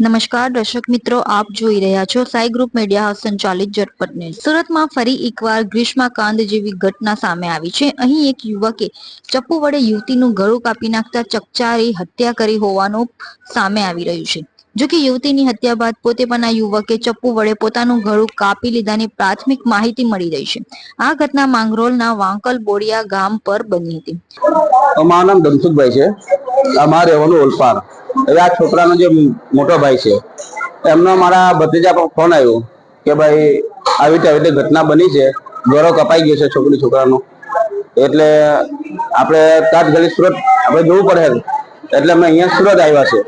નમસ્કાર, દર્શક મિત્રો, આપ જોઈ રહ્યા છો સાઈ ગ્રુપ મીડિયા હાઉસ સંચાલિત ઝટપટ ન્યૂઝ. સુરતમાં ફરી એકવાર ગ્રીષ્માકાંડ જેવી ઘટના સામે આવી છે. અહીં એક યુવકે ચપ્પુ વડે યુવતીનું ગળું કાપી નાખતા ચકચારી હત્યા કરી હોવાનું સામે આવી રહ્યું છે. જો કે યુવતીની હત્યા બાદ પોતે પણ આ યુવકે ચપ્પુ વડે પોતાનું ગળું કાપી લીધાની પ્રાથમિક માહિતી મળી રહી છે. આ ઘટના માંગરોળના વાંકલ બોડિયા ગામ પર બની હતી. મારું ધનસુખભાઈ છે. અમારે રહેવાનું ઓલપાડ. હવે આ છોકરાનો જે મોટો ભાઈ છે, એમનો મારા ભત્રીજા પર ફોન આવ્યો કે ભાઈ, આવી રીતે, આવી ઘટના બની છે ગળો કપાઈ ગયો છે છોકરી, છોકરાનો. એટલે આપણે તાત્કાલિક સુરત, આપણે જવું પડે એટલે અમે અહીંયા સુરત આવ્યા છે.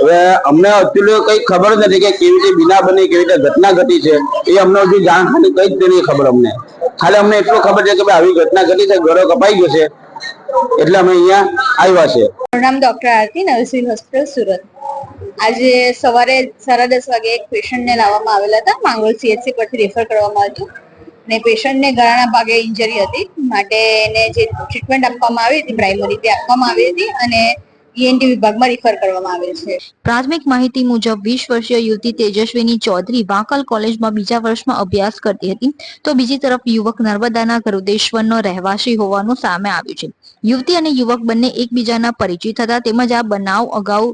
હવે અમને એકચ્યુઅલી કઈ ખબર નથી કે કેવી રીતે બીના બની, કેવી રીતે ઘટના ઘટી છે, એ અમને હજુ જાણ ખાલી કઈ જ નથી ખબર અમને. ખાલી અમને એટલું ખબર છે કે ભાઈ આવી ઘટના ઘટી છે ગળો કપાઈ ગયો છે એટલે અમે અહીંયા આવ્યા છે મારું નામ ડોક્ટર આરતી નરસિંહ હોસ્પિટલ સુરત. આજે સવારે સાડા દસ વાગે એક પેશન્ટને લાવવામાં આવેલા હતા. માંગોલ સીએચસી પરથી રેફર કરવામાં આવ્યું ને પેશન્ટને ગળાના ભાગે ઇન્જરી હતી. માટે એને જે ટ્રીટમેન્ટ આપવામાં આવી હતી પ્રાઇમરી તે આપવામાં આવી હતી. અને ઈએનટી વિભાગમાં રિફર કરવામાં આવે છે. પ્રાથમિક માહિતી મુજબ વીસ વર્ષીય યુવતી તેજસ્વીની ચૌધરી વાંકલ કોલેજમાં બીજા વર્ષમાં અભ્યાસ કરતી હતી. તો બીજી તરફ યુવક નર્મદાના ગરુદેશ્વરનો રહેવાસી હોવાનું સામે આવ્યું છે. યુવતી અને યુવક બંને એકબીજાના પરિચિત હતા. તેમજ આ બનાવ અગાઉ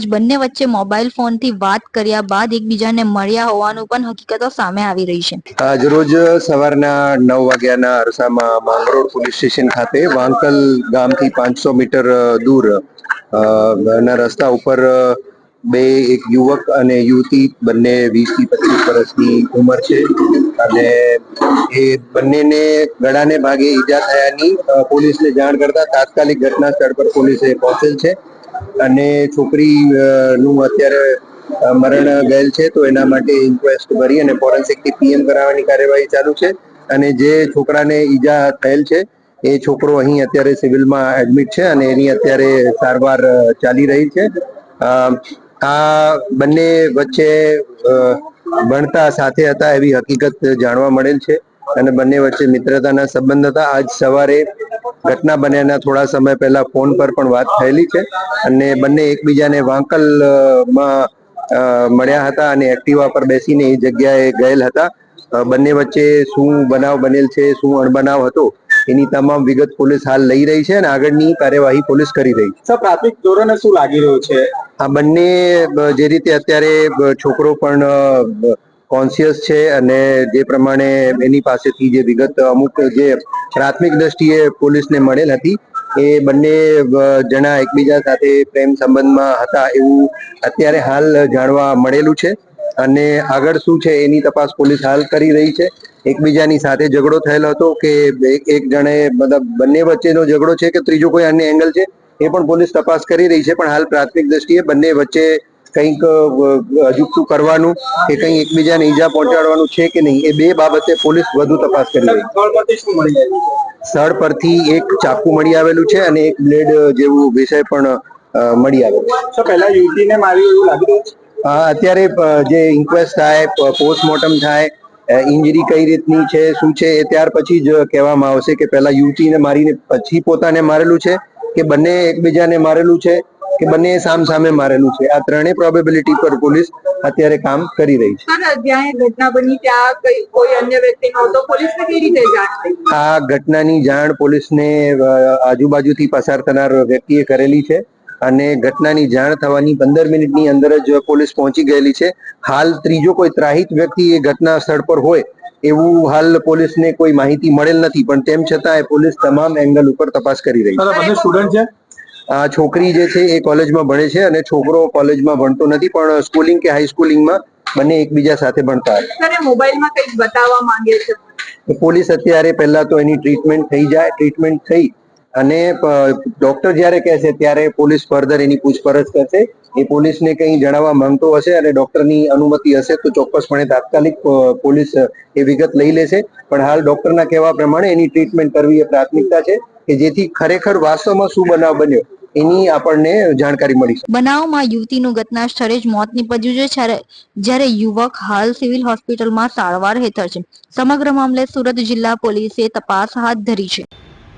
જ બંને વચ્ચે મોબાઈલ ફોનથી વાત કર્યા બાદ એકબીજાને મળ્યા હોવાનું પણ હકીકતો સામે આવી રહી છે. આજરોજ સવારના નવ વાગ્યાના અરસામાં માંગરોળ પોલીસ સ્ટેશન ખાતે વાંકલ ગામથી પાંચસો મીટર દૂર ના રસ્તા ઉપર બે, એક યુવક અને યુવતી બંને વીસથી પચીસ વર્ષની ઉંમર છે. અને એ બંનેને ગળાને ભાગે ઈજા થયાની પોલીસને જાણ કરતા તાત્કાલિક ઘટના સ્થળ પર પોલીસે પહોંચેલ છે. અને છોકરી નું અત્યારે મરણ ગયેલ છે, તો એના માટે ઇન્ક્વેસ્ટ ભરી અને ફોરેન્સિકથી પીએમ કરાવવાની કાર્યવાહી ચાલુ છે. અને જે છોકરાને ઈજા થયેલ છે એ છોકરો અહીં અત્યારે સિવિલમાં એડમિટ છે અને એની અત્યારે સારવાર ચાલી રહી છે. આ બંને વચ્ચે ભણતા સાથે હતા એવી હકીકત જાણવા મળેલ છે અને બંને વચ્ચે મિત્રતાના સંબંધ હતા. આજ સવારે ઘટના બન્યાના થોડા સમય પહેલા ફોન પર પણ વાત થયેલી છે અને બંને એકબીજાને વાંકલ અ, માં અ, મળ્યા હતા અને એક્ટિવા પર બેસીને એ જગ્યાએ ગયેલ હતા. બંને વચ્ચે શું બનાવ બનેલ છે શું અણબનાવ હતો એની તમામ વિગત પોલીસ હાલ લઈ રહી છે અને આગળની કાર્યવાહી પોલીસ કરી રહી છે. પ્રાથમિક ધોરણે શું લાગી રહ્યું છે? આ બંને જે રીતે અત્યારે છોકરો પણ કોન્શિયસ છે અને જે પ્રમાણે એની પાસેથી જે વિગત અમુક જે પ્રાથમિક દ્રષ્ટિએ પોલીસને મળેલ હતી એ બંને જણા એકબીજા સાથે પ્રેમ સંબંધમાં હતા એવું અત્યારે હાલ જાણવા મળેલું છે. અને આગળ શું છે એની તપાસ પોલીસ હાલ કરી રહી છે. એકબીજાની સાથે ઝઘડો થયેલો હતો કે એક જણે મતલબ બંને વચ્ચેનો ઝઘડો છે કે ત્રીજો કોઈ અન્ય એંગલ છે એ પણ પોલીસ તપાસ કરી રહી છે પણ હાલ પ્રાથમિક દ્રષ્ટિએ બંને વચ્ચે કંઈક હજુ અજુગતું કરવાનું કે કંઈ એકબીજાને ઈજા પહોંચાડવાનું છે કે નહીં એ બે બાબતે પોલીસ વધુ તપાસ કરી રહી શું મળી આવ્યું સ્થળ પરથી એક ચાકુ મળી આવેલું છે અને એક બ્લેડ જેવું વિષય પણ મળી આવેલું છે. પહેલા યુવતીને મારી એવું લાગી રહ્યું છે? અત્યારે જે ઇન્ક્વેસ્ટ થાય પોસ્ટમોર્ટમ થાય ઇન્જરી કઈ રીતની છે શું છે એ ત્યાર પછી જ કહેવામાં આવશે કે પહેલા યુવતીને મારીને પછી પોતાને મારેલું છે કે બંને એકબીજાને મારેલું છે કે બંને સામ સામે મારેલું છે? આ ત્રણેય પ્રોબેબિલિટી પર પોલીસ અત્યારે કામ કરી રહી છે. જ્યાં ઘટના બની ત્યાં કોઈ અન્ય વ્યક્તિ નહોતો પોલીસને કઈ રીતે જાણ આ ઘટનાની જાણ પોલીસને આજુબાજુથી પસાર થનાર વ્યક્તિએ કરેલી છે. અને ઘટનાની જાણ થવાની પંદર મિનિટની અંદર જ પોલીસ પહોંચી ગયેલી છે. હાલ ત્રીજો કોઈ ત્રાહિત વ્યક્તિ એ ઘટના સ્થળ પર હોય એવું હાલ પોલીસને કોઈ માહિતી મળેલ નથી પણ તેમ છતાં એ પોલીસ તમામ એંગલ ઉપર તપાસ કરી રહી છે. સ્ટુડન્ટ છે? આ છોકરી જે છે એ કોલેજમાં ભણે છે અને છોકરો કોલેજમાં ભણતો નથી પણ સ્કૂલિંગ કે હાઈસ્કૂલિંગમાં બંને એકબીજા સાથે ભણતા હતા મોબાઈલમાં કંઈક બતાવવા માંગે છે. પોલીસ અત્યારે પહેલા તો એની ટ્રીટમેન્ટ થઈ જાય ટ્રીટમેન્ટ થઈ અને ડોક્ટર જ્યારે કહેશે ત્યારે પોલીસ ફર્ધર એની પૂછપરછ કરશે. એ પોલીસને કંઈ જણાવવા માંગતો હશે અને ડોક્ટરની અનુમતિ હશે, તો ચોક્કસપણે તાત્કાલિક પોલીસ એ વિગત લઈ લેશે. પણ હાલ ડોક્ટરના કહેવા પ્રમાણે એની ટ્રીટમેન્ટ કરવી એ પ્રાથમિકતા છે કે જેથી ખરેખર વાસ્તવમાં શું બનાવ બન્યો, એની આપણને જાણકારી મળી છે બનાવમાં યુવતીનું ઘટના સ્થળે જ મોત નીપજ્યું છે, જ્યારે જ્યારે યુવક હાલ સિવિલ હોસ્પિટલમાં સારવાર હેઠળ છે. સમગ્ર મામલે સુરત જિલ્લા પોલીસે તપાસ હાથ ધરી છે.